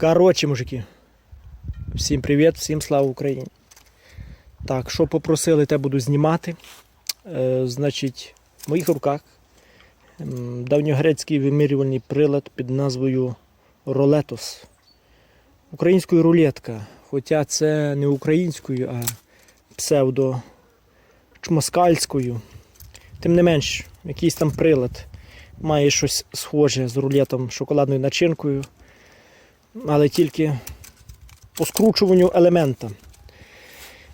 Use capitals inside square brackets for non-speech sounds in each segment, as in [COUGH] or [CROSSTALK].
Коротше, мужики. Всім привіт, всім слава Україні. Так, що попросили, те буду знімати. Е, значить, в моїх руках давньогрецький вимірювальний прилад під назвою Ролетос. Українською рулетка. Хоча це не українською, а псевдо чмоскальською. Тим не менш, якийсь там прилад має щось схоже з рулетом шоколадною начинкою, але тільки по скручуванню елемента.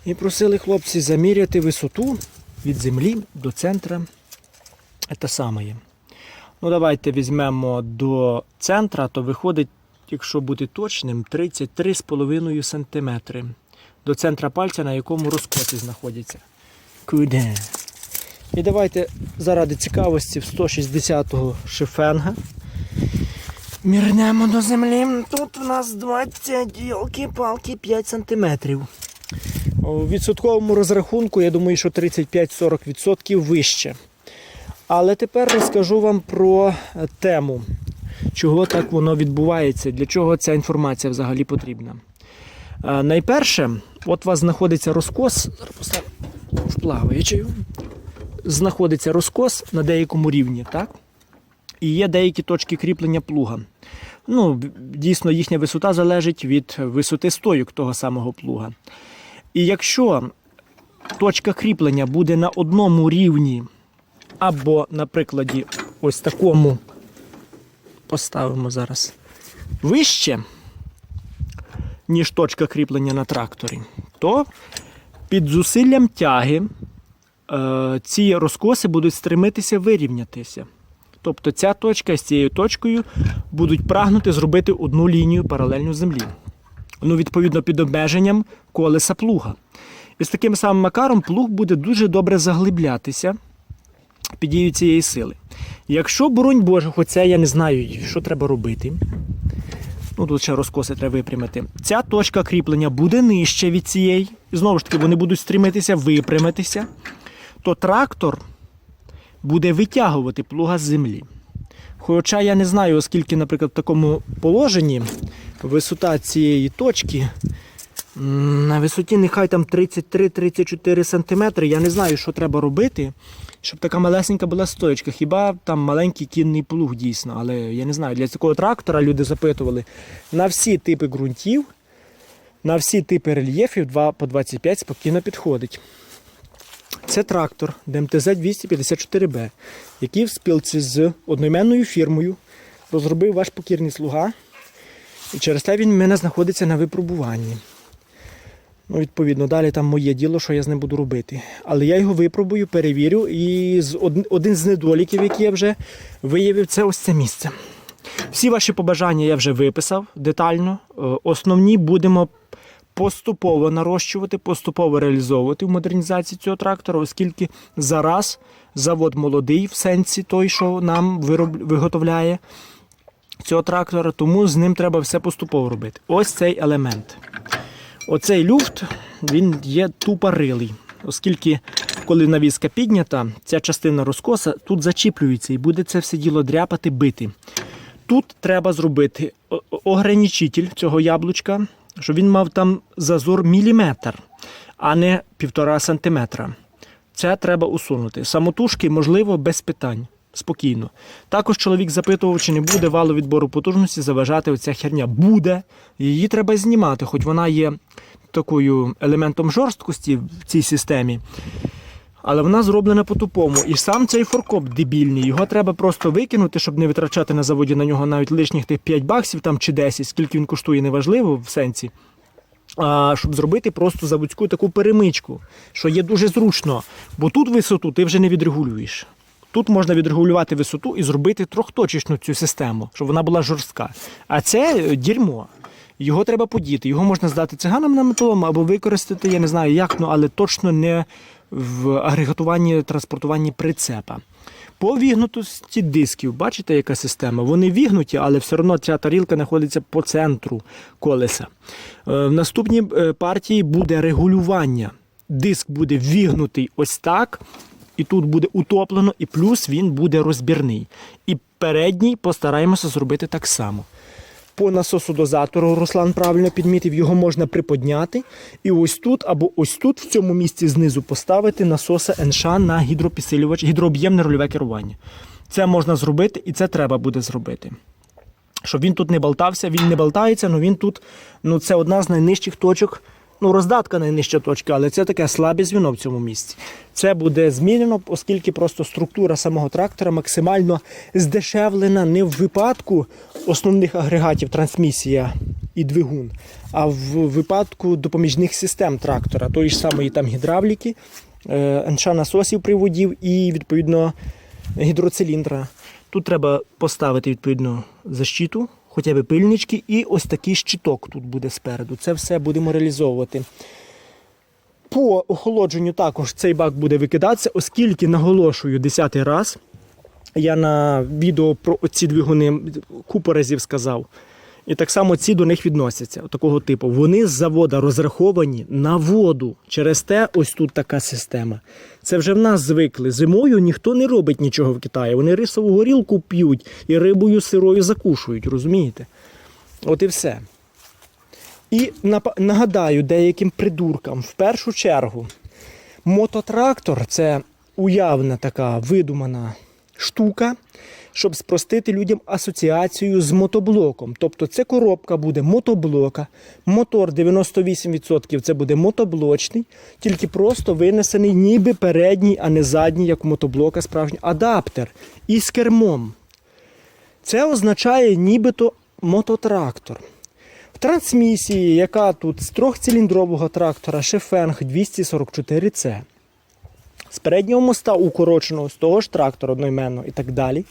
І просили хлопці заміряти висоту від землі до центра. Це саме. Ну, давайте візьмемо до центра, то виходить, якщо бути точним, 33,5 см. До центра пальця, на якому розкоси знаходяться. Куди? І давайте заради цікавості в 160-го шифенга. Мірнемо до землі. Тут у нас 20 палки 5 сантиметрів. У відсотковому розрахунку, я думаю, що 35-40% вище. Але тепер розкажу вам про е, тему, чого так воно відбувається, для чого ця інформація взагалі потрібна. Е, Найперше, от у вас знаходиться розкос, плаваючою, знаходиться розкос на деякому рівні, так? І є деякі точки кріплення плуга. Ну, дійсно, їхня висота залежить від висоти стойок того самого плуга. І якщо точка кріплення буде на одному рівні, або, на прикладі, ось такому, поставимо зараз вище, ніж точка кріплення на тракторі, то під зусиллям тяги е, ці розкоси будуть стремитися вирівнятися. Тобто ця точка з цією точкою будуть прагнути зробити одну лінію паралельну землі. Ну, відповідно, під обмеженням колеса плуга. І з таким самим макаром плуг буде дуже добре заглиблятися під дією цієї сили. Якщо, боронь Боже, хоча я не знаю, що треба робити. Ну, тут ще розкоси треба випрямити. Ця точка кріплення буде нижче від цієї. І знову ж таки, вони будуть стремитися випрямитися, то трактор буде витягувати плуга з землі. Хоча я не знаю, оскільки, наприклад, в такому положенні висота цієї точки на висоті нехай там 33-34 см. Я не знаю, що треба робити, щоб така малесенька була стоечка. Хіба там маленький кінний плуг дійсно. Але я не знаю, для такого трактора люди запитували на всі типи ґрунтів, на всі типи рельєфів 2 по 25 спокійно підходить. Це трактор ДМТЗ 254Б, який в спілці з одноіменною фірмою розробив ваш покірний слуга. І через те він в мене знаходиться на випробуванні. Ну, відповідно, далі там моє діло, що я з ним буду робити. Але я його випробую, перевірю, і один з недоліків, які я вже виявив, це ось це місце. Всі ваші побажання я вже виписав детально. Е, Основні будемо поступово нарощувати, поступово реалізовувати в модернізації цього трактора, оскільки зараз завод молодий в сенсі той, що нам вироб... виготовляє цього трактора, тому з ним треба все поступово робити. Ось цей елемент. Оцей люфт він є тупорилий, оскільки коли навіска піднята, ця частина розкоса тут зачіплюється і буде це все діло дряпати, бити. Тут треба зробити ограничитель цього яблучка, щоб він мав там зазор міліметр, а не півтора сантиметра. Це треба усунути. Самотужки, можливо, без питань. Спокійно. Також чоловік запитував, чи не буде валу відбору потужності заважати оця херня. Буде. Її треба знімати, хоч вона є такою елементом жорсткості в цій системі. Але вона зроблена по-тупому. І сам цей форкоп дебільний. Його треба просто викинути, щоб не витрачати на заводі на нього навіть лишніх тих 5 баксів там чи 10, скільки він коштує, неважливо в сенсі. А, щоб зробити просто заводську таку перемичку, що є дуже зручно. Бо тут висоту ти вже не відрегулюєш. Тут можна відрегулювати висоту і зробити трьохточечну цю систему, щоб вона була жорстка. А це е, дерьмо. Його треба подіти. Його можна здати циганам на металом або використати, я не знаю як, ну, але точно не в агрегатуванні транспортуванні прицепа. По вігнутості дисків, бачите, яка система? Вони вігнуті, але все одно ця тарілка знаходиться по центру колеса. Е, В наступній е, партії буде регулювання. Диск буде вігнутий ось так, і тут буде утоплено, і плюс він буде розбірний. І передній постараємося зробити так само. По насосу дозатору Руслан правильно підмітив, його можна приподняти. І ось тут або ось тут, в цьому місці знизу, поставити насоса НШ на гідропідсилювач, гідрооб'ємне рульове керування. Це можна зробити і це треба буде зробити. Щоб він тут не болтався, він не болтається, але він тут, ну це одна з найнижчих точок. Ну, роздатка найнижча точка, але це таке слабе звіно в цьому місці. Це буде змінено, оскільки просто структура самого трактора максимально здешевлена не в випадку основних агрегатів трансмісія і двигун, а в випадку допоміжних систем трактора, тої ж самої там гідравліки, е, НШ насосів приводів і відповідно гідроциліндра. Тут треба поставити відповідно защиту, хоча б пильнички, і ось такий щиток тут буде спереду. Це все будемо реалізовувати. По охолодженню також цей бак буде викидатися, оскільки наголошую 10 раз. Я на відео про ці двигуни купу разів сказав. І так само ці до них відносяться, такого типу. Вони з завода розраховані на воду. Через те ось тут така система. Це вже в нас звикли. Зимою ніхто не робить нічого в Китаї. Вони рисову горілку п'ють і рибою сирою закушують, розумієте? От і все. І нагадаю деяким придуркам, в першу чергу, мототрактор це уявна така видумана штука, щоб спростити людям асоціацію з мотоблоком. Тобто це коробка буде мотоблока, мотор 98% це буде мотоблочний, тільки просто винесений ніби передній, а не задній, як у мотоблока справжній адаптер із кермом. Це означає нібито мототрактор. В трансмісії, яка тут з трьохциліндрового трактора Шефенг 244C, з переднього моста укороченого, з того ж трактора одноіменного і так далі.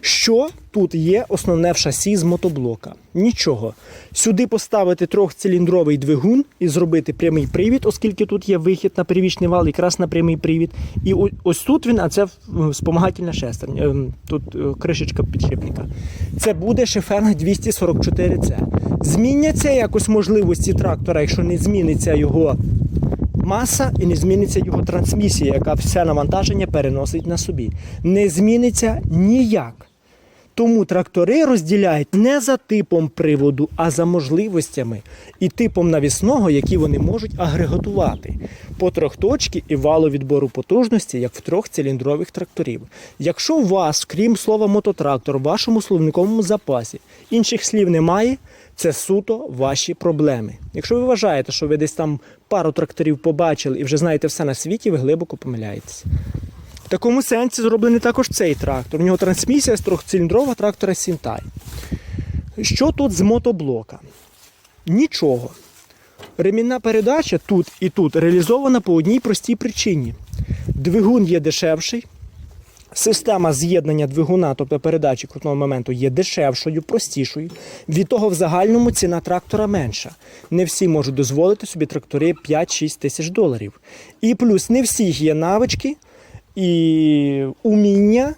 Що тут є основне в шасі з мотоблока? Нічого. Сюди поставити трьохциліндровий двигун і зробити прямий привід, оскільки тут є вихід на привічний вал, якраз на прямий привід. І ось тут він, а це спомагательна шестерня. ем, Тут е, кришечка підшипника. Це буде Шефенг 244C. Зміняться якось можливості трактора, якщо не зміниться його маса і не зміниться його трансмісія, яка все навантаження переносить на собі. Не зміниться ніяк. Тому трактори розділяють не за типом приводу, а за можливостями і типом навісного, які вони можуть агрегатувати по трьохточки і валу відбору потужності, як в трьохциліндрових тракторів. Якщо у вас, крім слова мототрактор, в вашому словниковому запасі інших слів немає, це суто ваші проблеми. Якщо ви вважаєте, що ви десь там пару тракторів побачили і вже знаєте все на світі, ви глибоко помиляєтесь. В такому сенсі зроблений також цей трактор. У нього трансмісія з трьохциліндрового трактора Сінтай. Що тут з мотоблока? Нічого. Ремінна передача тут і тут реалізована по одній простій причині. Двигун є дешевший, Система з'єднання двигуна, тобто передачі крутного моменту, є дешевшою, простішою. Від того в загальному ціна трактора менша. Не всі можуть дозволити собі трактори 5-6 тисяч доларів. І плюс не всіх є навички і уміння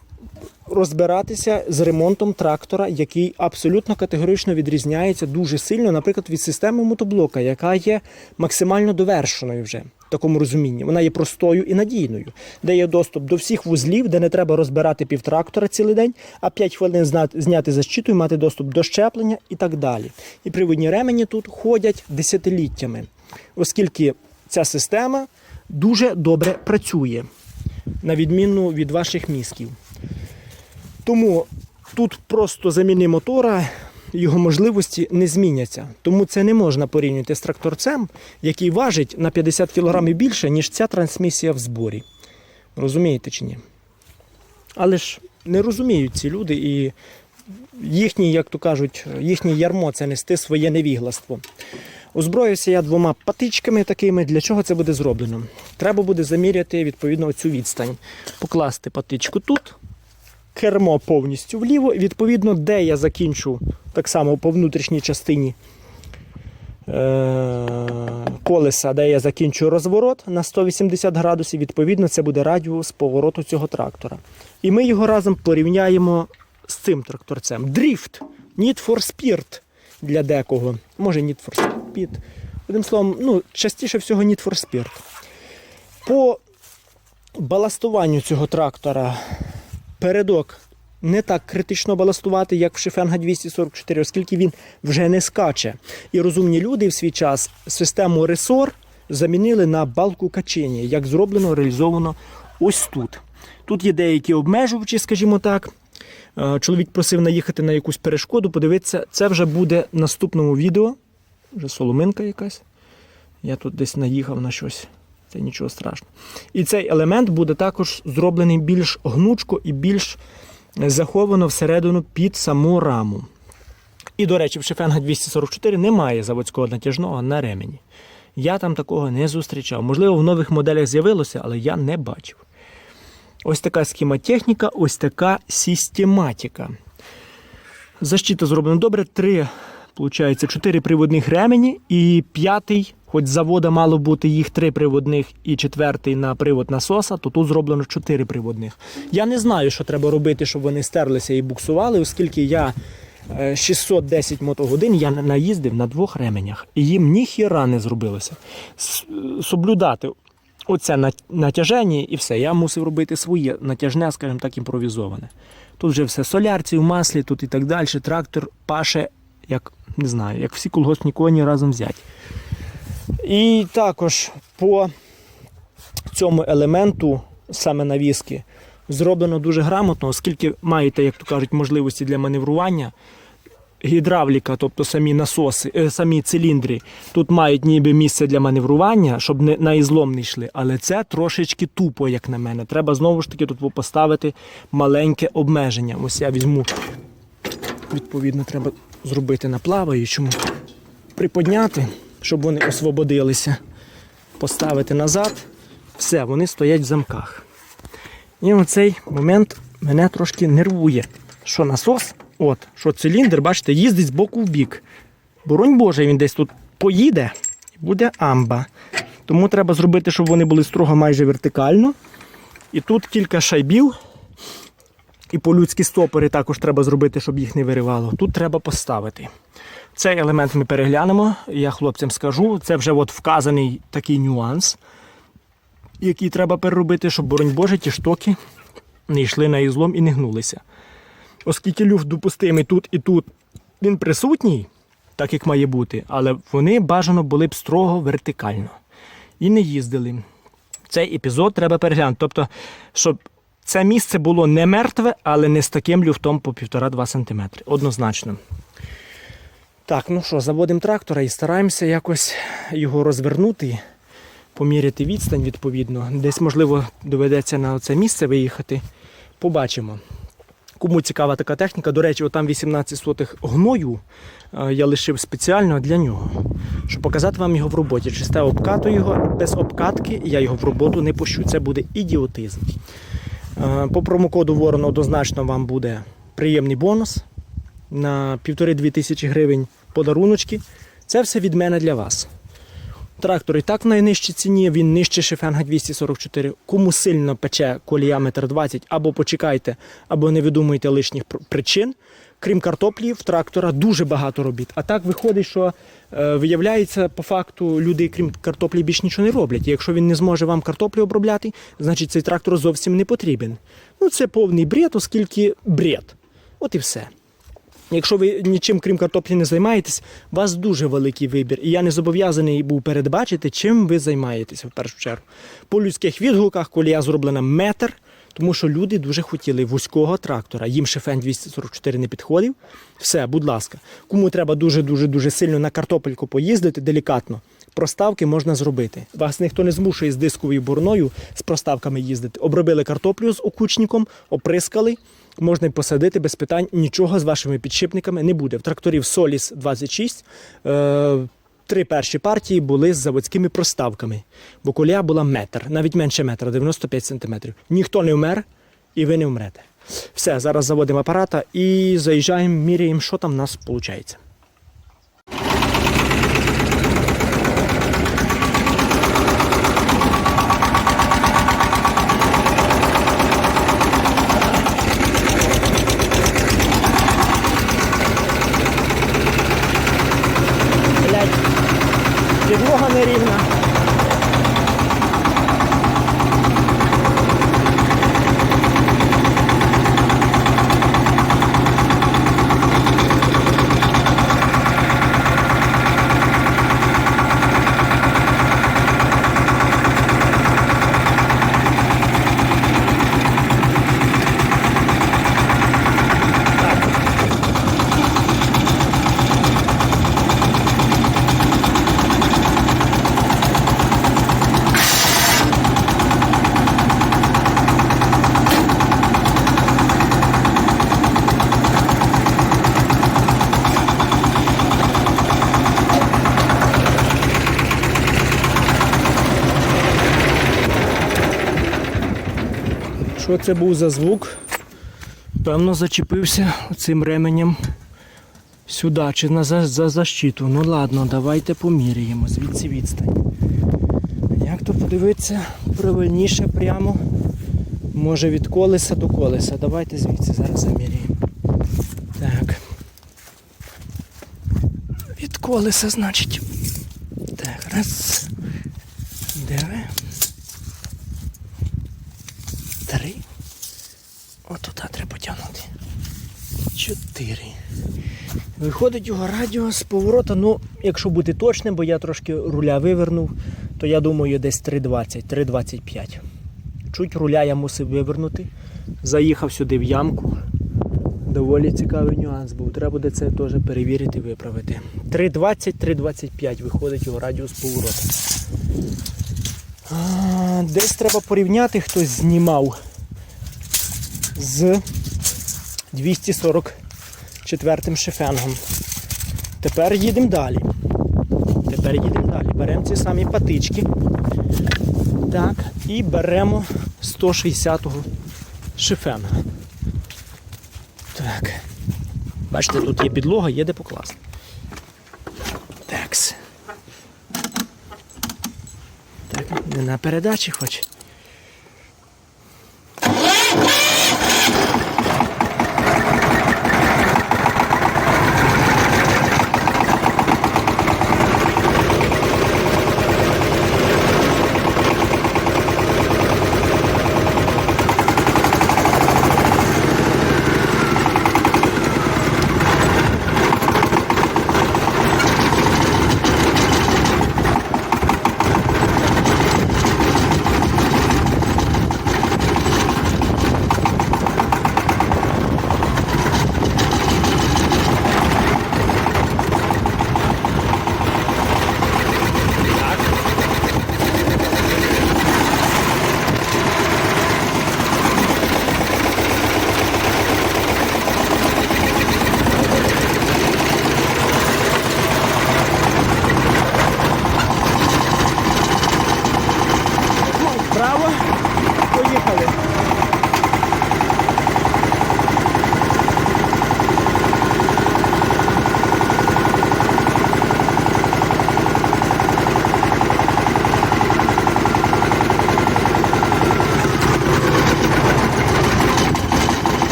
розбиратися з ремонтом трактора, який абсолютно категорично відрізняється дуже сильно, наприклад, від системи мотоблока, яка є максимально довершеною вже такому розумінні. Вона є простою і надійною, де є доступ до всіх вузлів, де не треба розбирати півтрактора цілий день, а 5 хвилин зняти защиту і мати доступ до щеплення і так далі. І приводні ремені тут ходять десятиліттями, оскільки ця система дуже добре працює, на відміну від ваших мізків. Тому тут просто заміни мотора, його можливості не зміняться. Тому це не можна порівнювати з тракторцем, який важить на 50 кг більше, ніж ця трансмісія в зборі. Розумієте чи ні? Але ж не розуміють ці люди, і їхній, як то кажуть, їхнє ярмо це нести своє невігластво. Озброївся я двома патичками такими. Для чого це буде зроблено? Треба буде заміряти відповідно цю відстань. Покласти патичку тут, кермо повністю вліво. І відповідно, де я закінчу так само по внутрішній частині е- колеса, де я закінчу розворот на 180 градусів, відповідно, це буде радіус повороту цього трактора. І ми його разом порівняємо з цим тракторцем. Дріфт, Need for Speed для декого. Може, Need for Speed. Одним словом, ну, частіше всього Need for Speed. По баластуванню цього трактора передок не так критично баластувати, як в Шефенга 244, оскільки він вже не скаче. І розумні люди в свій час систему ресор замінили на балку качення, як зроблено, реалізовано ось тут. Тут є деякі обмежувачі, скажімо так. Е, Чоловік просив наїхати на якусь перешкоду, подивитися, це вже буде в наступному відео. Вже соломинка якась. Я тут десь наїхав на щось. Це нічого страшного. І цей елемент буде також зроблений більш гнучко і більш заховано всередину під саму раму. І, до речі, в Шефенга 244 немає заводського натяжного на ремені. Я там такого не зустрічав. Можливо, в нових моделях з'явилося, але я не бачив. Ось така схемотехніка, ось така систематика. Защита зроблена добре. Три, виходить, чотири приводних ремені і п'ятий, хоч з завода мало бути їх три приводних і четвертий на привод насоса, то тут зроблено чотири приводних. Я не знаю, що треба робити, щоб вони стерлися і буксували, оскільки я е, 610 мотогодин я наїздив на двох ременях, і їм ніхіра не зробилося. Соблюдати оце на- натяження і все. Я мусив робити своє натяжне, скажімо так, імпровізоване. Тут вже все солярці в маслі, тут і так далі. Трактор паше, як не знаю, як всі колгоспні коні разом взяті. І також по цьому елементу, саме навіски, зроблено дуже грамотно, оскільки маєте, як то кажуть, можливості для маневрування. Гідравліка, тобто самі насоси, е, самі циліндри, тут мають ніби місце для маневрування, щоб не на ізлом не йшли. Але це трошечки тупо, як на мене. Треба знову ж таки тут поставити маленьке обмеження. Ось я візьму, відповідно, треба зробити на плаваючому, приподняти, щоб вони освободилися, поставити назад. Все, вони стоять в замках. І оцей момент мене трошки нервує. Що насос, от, що циліндр, бачите, їздить з боку в бік. Боронь Боже, він десь тут поїде і буде амба. Тому треба зробити, щоб вони були строго майже вертикально. І тут кілька шайбів. І по-людськи стопори також треба зробити, щоб їх не виривало. Тут треба поставити. Цей елемент ми переглянемо. Я хлопцям скажу. Це вже от вказаний такий нюанс, який треба переробити, щоб, боронь Боже, ті штоки не йшли на ізлом і не гнулися. Оскільки люфт допустимий тут і тут, він присутній, так як має бути, але вони бажано були б строго вертикально. І не їздили. Цей епізод треба переглянути. Тобто, щоб це місце було не мертве, але не з таким люфтом по 1,5-2 см. Однозначно. Так, ну що, заводимо трактора і стараємося якось його розвернути, поміряти відстань відповідно. Десь, можливо, доведеться на це місце виїхати. Побачимо. Кому цікава така техніка, до речі, отам 18 сотих гною е, я лишив спеціально для нього, щоб показати вам його в роботі. Чисте обкату його, без обкатки я його в роботу не пущу. Це буде ідіотизм. Е, По промокоду Ворон однозначно вам буде приємний бонус на 1,5-2 тисячі гривень подаруночки. Це все від мене для вас. Трактор і так в найнижчій ціні, він нижче Шефенга 244. Кому сильно пече колія метр 20, або почекайте, або не видумуйте лишніх причин. Крім картоплі, в трактора дуже багато робіт. А так виходить, що е, виявляється, по факту люди, крім картоплі, більш нічого не роблять. І якщо він не зможе вам картоплю обробляти, значить цей трактор зовсім не потрібен. Ну це повний бред, оскільки бред. От і все. Якщо ви нічим крім картоплі не займаєтесь, у вас дуже великий вибір. І я не зобов'язаний був передбачити, чим ви займаєтеся в першу чергу. По людських відгуках колія зроблена метр, тому що люди дуже хотіли вузького трактора. Їм шефен 244 не підходив. Все, будь ласка. Кому треба дуже-дуже дуже сильно на картопельку поїздити, делікатно. Проставки можна зробити. Вас ніхто не змушує з дисковою бороною з проставками їздити. Обробили картоплю з окучником, оприскали, можна посадити без питань. Нічого з вашими підшипниками не буде. В тракторів Соліс 26 е, три перші партії були з заводськими проставками, бо колія була метр, навіть менше метра, 95 сантиметрів. Ніхто не вмер, і ви не вмрете. Все, зараз заводимо апарата і заїжджаємо, міряємо, що там в нас виходить. Що це був за звук? Певно, зачепився цим ременем сюди чи на за, за защиту. Ну ладно, давайте поміряємо звідси відстань. Як то подивитися правильніше прямо. Може від колеса до колеса. Давайте звідси зараз заміряємо. Так. Від колеса, значить. Так, раз. 4. Виходить його радіо з поворота, ну, якщо бути точним, бо я трошки руля вивернув, то я думаю десь 3,20-3,25. Чуть руля я мусив вивернути. Заїхав сюди в ямку. Доволі цікавий нюанс, був. треба буде це теж перевірити і виправити. 3,20-3,25 виходить його радіус повороту. Десь треба порівняти, хтось знімав з 244 шифенгом. Тепер їдемо далі. Тепер їдемо далі. Беремо ці самі патички. Так, і беремо 160-го шифенга. Так. Бачите, тут є підлога, є де покласти. Такс. Так, не на передачі хоч. Право. Поїхали.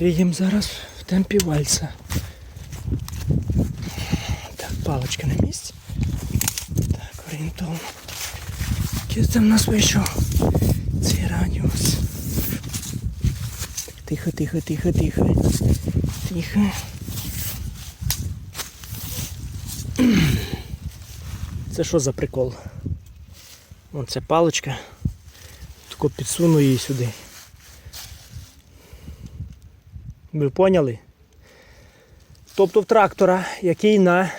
Міряємо зараз в темпі вальса. Так, паличка на місці. Так, орієнтовно. Який це в нас вийшов? Цей радіус. Тихо, тихо, тихо, тихо. Тихо. Це що за прикол? Вон це паличка. Тако підсуну її сюди. Ви поняли? Тобто в трактора, який на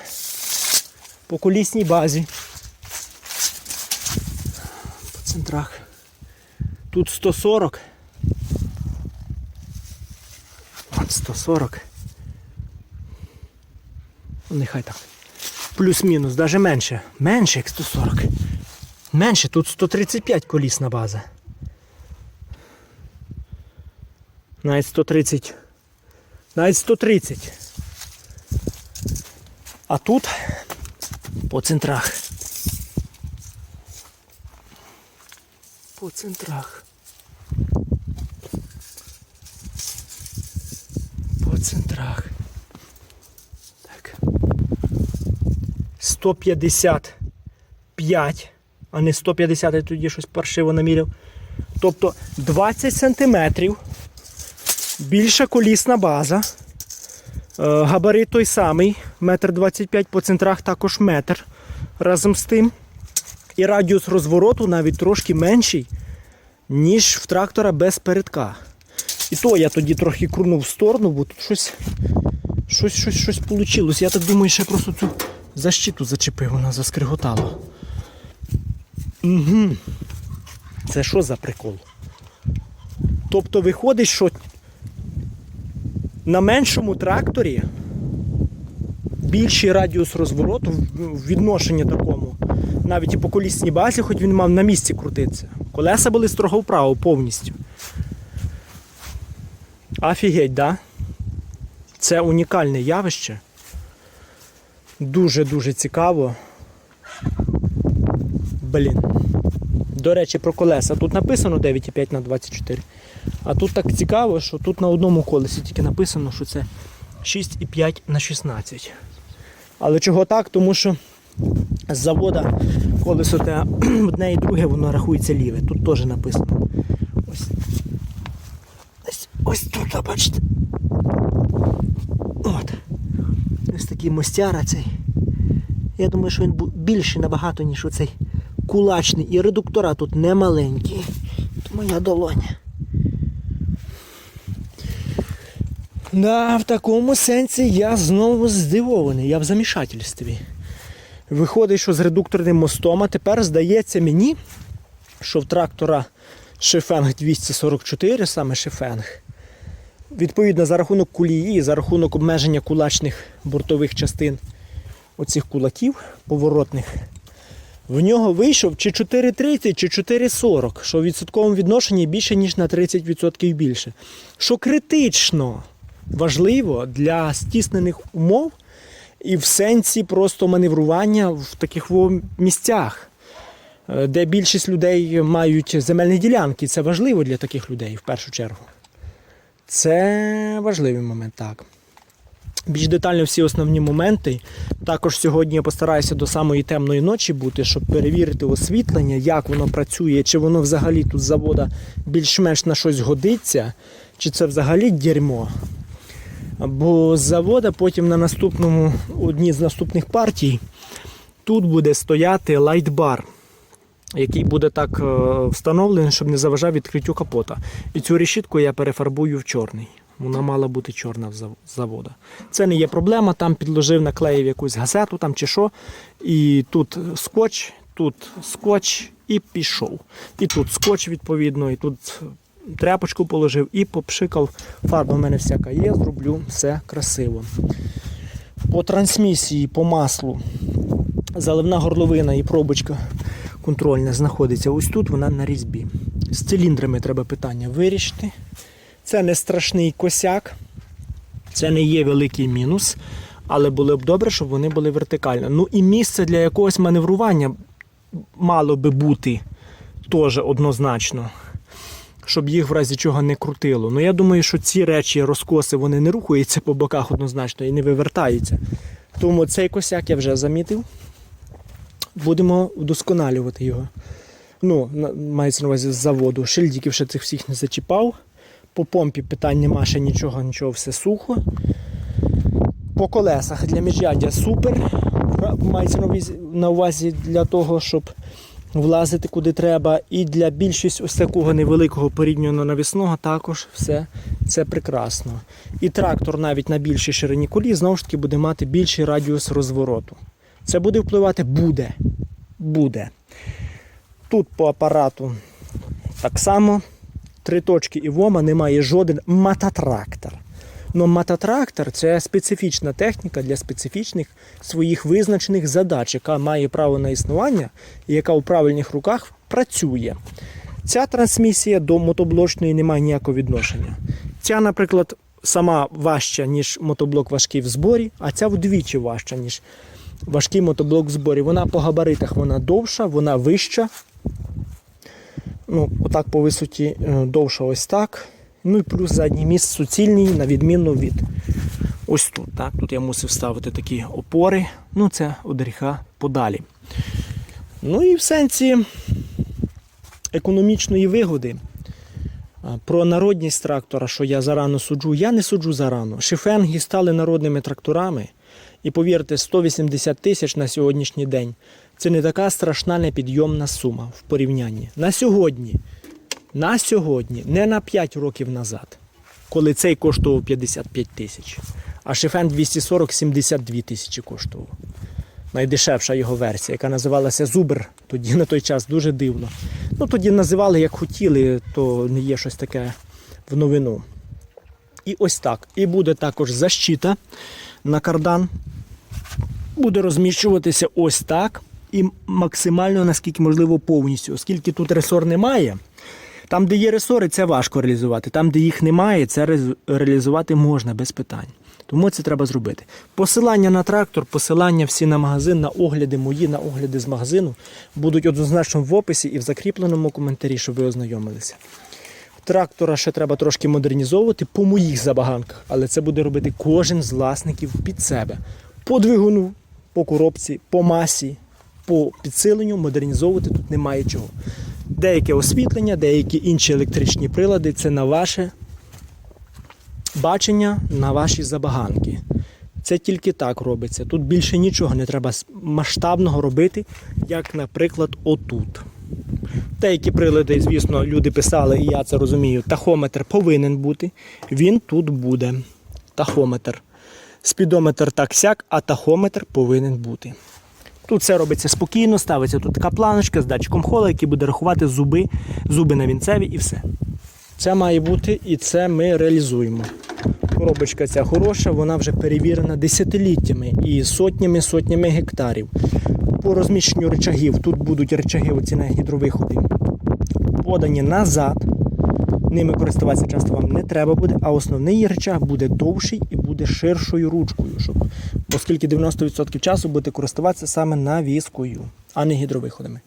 поколісній базі. По центрах. Тут 140. От 140. Ну, Нехай так. Плюс-мінус, навіть менше. Менше як 140. Менше, тут 135 колісна база. Навіть 130. Навіть 130. А тут по центрах. По центрах. По центрах. Так. 155, а не 150, я тоді щось паршиво наміряв. Тобто 20 сантиметрів більша колісна база. Е, Габарит той самий, метр 25 по центрах також метр разом з тим. І радіус розвороту навіть трошки менший, ніж в трактора без передка. І то я тоді трохи крунув в сторону, бо тут щось щось, щось, щось вийшло. Я так думаю, ще просто цю защиту зачепив, вона заскриготала. Угу. Це що за прикол? Тобто виходить, що на меншому тракторі більший радіус розвороту в- відношенні такому. Навіть і по колісній базі, хоч він мав на місці крутитися. Колеса були строго вправо повністю. Офігеть, да? Це унікальне явище. Дуже-дуже цікаво. Блін. До речі, про колеса. Тут написано 9,5 на 24. А тут так цікаво, що тут на одному колесі тільки написано, що це 6,5 на 16. Але чого так? Тому що з завода колесо те [CLEARS THROAT] одне і друге, воно рахується ліве. Тут теж написано. Ось. Ось, ось тут, бачите. От. Ось такий мостяра цей. Я думаю, що він більший набагато, ніж оцей кулачний. І редуктора тут не маленькі. Тут моя долоня. Да, в такому сенсі я знову здивований, я в замішательстві. Виходить, що з редукторним мостом, а тепер здається мені, що в трактора Шифенг 244, саме Шифенг, відповідно за рахунок кулії, за рахунок обмеження кулачних бортових частин оцих кулаків поворотних, в нього вийшов чи 4,30, чи 4,40, що в відсотковому відношенні більше, ніж на 30% більше. Що критично важливо для стіснених умов і в сенсі просто маневрування в таких місцях, е, де більшість людей мають земельні ділянки. Це важливо для таких людей в першу чергу. Це важливий момент, так. Більш детально всі основні моменти. Також сьогодні я постараюся до самої темної ночі бути, щоб перевірити освітлення, як воно працює, чи воно взагалі тут з завода більш-менш на щось годиться, чи це взагалі дерьмо. Бо з завода потім на наступному, одній з наступних партій, тут буде стояти лайтбар, який буде так е, встановлений, щоб не заважав відкриттю капота. І цю решітку я перефарбую в чорний. Вона мала бути чорна з завода. Це не є проблема. Там підложив, наклеїв якусь газету там чи що. І тут скотч, тут скотч і пішов. І тут скотч, відповідно, і тут тряпочку положив і попшикав. Фарба в мене всяка є, зроблю все красиво. По трансмісії, по маслу, заливна горловина і пробочка контрольна знаходиться ось тут, вона на різьбі. З циліндрами треба питання вирішити. Це не страшний косяк, це не є великий мінус, але було б добре, щоб вони були вертикально. Ну і місце для якогось маневрування мало би бути теж однозначно, щоб їх в разі чого не крутило. Ну я думаю, що ці речі, розкоси, вони не рухаються по боках однозначно і не вивертаються. Тому цей косяк я вже замітив. Будемо вдосконалювати його. Ну, мається на увазі з заводу. Шильдиків ще цих всіх не зачіпав. По помпі питань нема, ще нічого, нічого, все сухо. По колесах для міжряддя супер. Мається на увазі, для того, щоб влазити куди треба. І для більшість ось такого невеликого порівняно навісного також все це прекрасно. І трактор навіть на більшій ширині колії знову ж таки буде мати більший радіус розвороту. Це буде впливати? Буде. Буде. Тут по апарату так само. Три точки і вома немає жоден мататрактор. Но мататрактор це специфічна техніка для специфічних своїх визначених задач, яка має право на існування і яка у правильних руках працює. Ця трансмісія до мотоблочної не має ніякого відношення. Ця, наприклад, сама важча, ніж мотоблок важкий в зборі, а ця вдвічі важча, ніж важкий мотоблок в зборі. Вона по габаритах вона довша, вона вища. Ну, отак по висоті е, довша ось так. Ну і плюс задній міст суцільний, на відміну від ось тут. Так? Тут я мусив ставити такі опори. Ну, це від подалі. Ну і в сенсі економічної вигоди. Про народність трактора, що я зарано суджу, я не суджу зарано. Шифенги стали народними тракторами. І повірте, 180 тисяч на сьогоднішній день це не така страшна непідйомна сума в порівнянні. На сьогодні, на сьогодні, не на 5 років назад, коли цей коштував 55 тисяч, а Шифен 240 72 тисячі коштував. Найдешевша його версія, яка називалася Зубр, тоді на той час дуже дивно. Ну тоді називали як хотіли, то не є щось таке в новину. І ось так. І буде також защита на кардан. буде розміщуватися ось так і максимально, наскільки можливо, повністю. Оскільки тут ресор немає, там, де є ресори, це важко реалізувати. Там, де їх немає, це реалізувати можна без питань. Тому це треба зробити. Посилання на трактор, посилання всі на магазин, на огляди мої, на огляди з магазину будуть однозначно в описі і в закріпленому коментарі, щоб ви ознайомилися. Трактора ще треба трошки модернізовувати по моїх забаганках, але це буде робити кожен з власників під себе. По двигуну, по коробці, по масі, по підсиленню модернізовувати тут немає чого. Деяке освітлення, деякі інші електричні прилади це на ваше бачення, на ваші забаганки. Це тільки так робиться. Тут більше нічого не треба масштабного робити, як, наприклад, отут. Деякі прилади, звісно, люди писали, і я це розумію. Тахометр повинен бути. Він тут буде. Тахометр. Спідометр так сяк, а тахометр повинен бути. Тут все робиться спокійно, ставиться тут така планочка з датчиком хола, який буде рахувати зуби, зуби на вінцеві і все. Це має бути і це ми реалізуємо. Коробочка ця хороша, вона вже перевірена десятиліттями і сотнями сотнями гектарів. По розміщенню речагів тут будуть речаги оці на гідровиходи подані назад. Ними користуватися часто вам не треба буде, а основний речаг буде довший і буде ширшою ручкою, щоб, оскільки 90% часу будете користуватися саме навіскою, а не гідровиходами.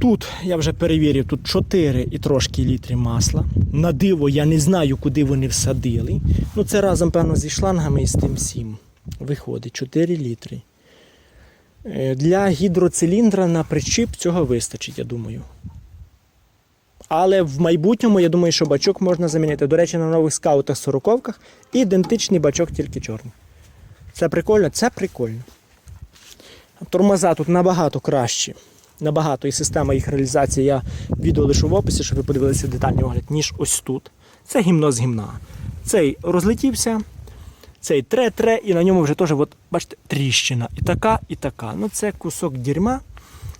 Тут я вже перевірив, тут 4 і трошки літри масла. На диво я не знаю, куди вони всадили. Ну це разом, певно, зі шлангами і з тим всім. Виходить 4 літри. Е, Для гідроциліндра на причіп цього вистачить, я думаю. Але в майбутньому, я думаю, що бачок можна замінити. До речі, на нових скаутах 40 ідентичний бачок, тільки чорний. Це прикольно? Це прикольно. Тормоза тут набагато кращі. Набагато і система їх реалізації я відео лишу в описі, щоб ви подивилися детальний огляд, ніж ось тут. Це гімно з гімна. Цей розлетівся, цей тре-тре, і на ньому вже теж, от, бачите, тріщина. І така, і така. Ну це кусок дерьма.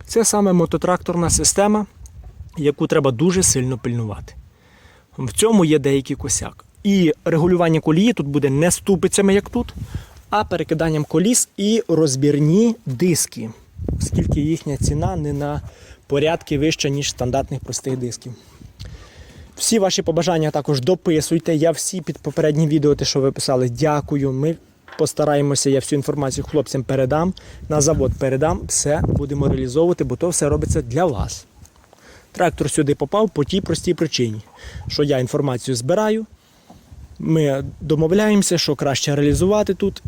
Це саме мототракторна система, яку треба дуже сильно пильнувати. В цьому є деякий косяк. І регулювання колії тут буде не ступицями, як тут, а перекиданням коліс і розбірні диски, оскільки їхня ціна не на порядки вища, ніж стандартних простих дисків. Всі ваші побажання також дописуйте. Я всі під попередні відео, те, що ви писали, дякую. Ми постараємося, я всю інформацію хлопцям передам, на завод передам, все будемо реалізовувати, бо то все робиться для вас. Трактор сюди попав по тій простій причині, що я інформацію збираю. Ми домовляємося, що краще реалізувати тут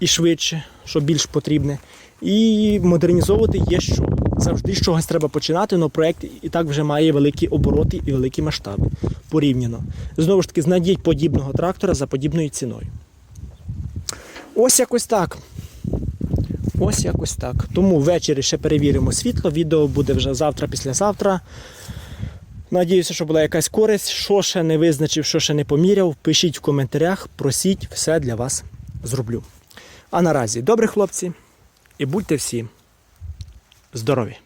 і швидше, що більш потрібне. І модернізовувати є що. Завжди з чогось треба починати, але проєкт і так вже має великі обороти і великі масштаби порівняно. Знову ж таки, знайдіть подібного трактора за подібною ціною. Ось якось так. Ось якось так. Тому ввечері ще перевіримо світло. Відео буде вже завтра, післязавтра. Надіюся, що була якась користь. Що ще не визначив, що ще не поміряв, пишіть в коментарях, просіть, все для вас зроблю. А наразі добрі хлопці і будьте всі здорові!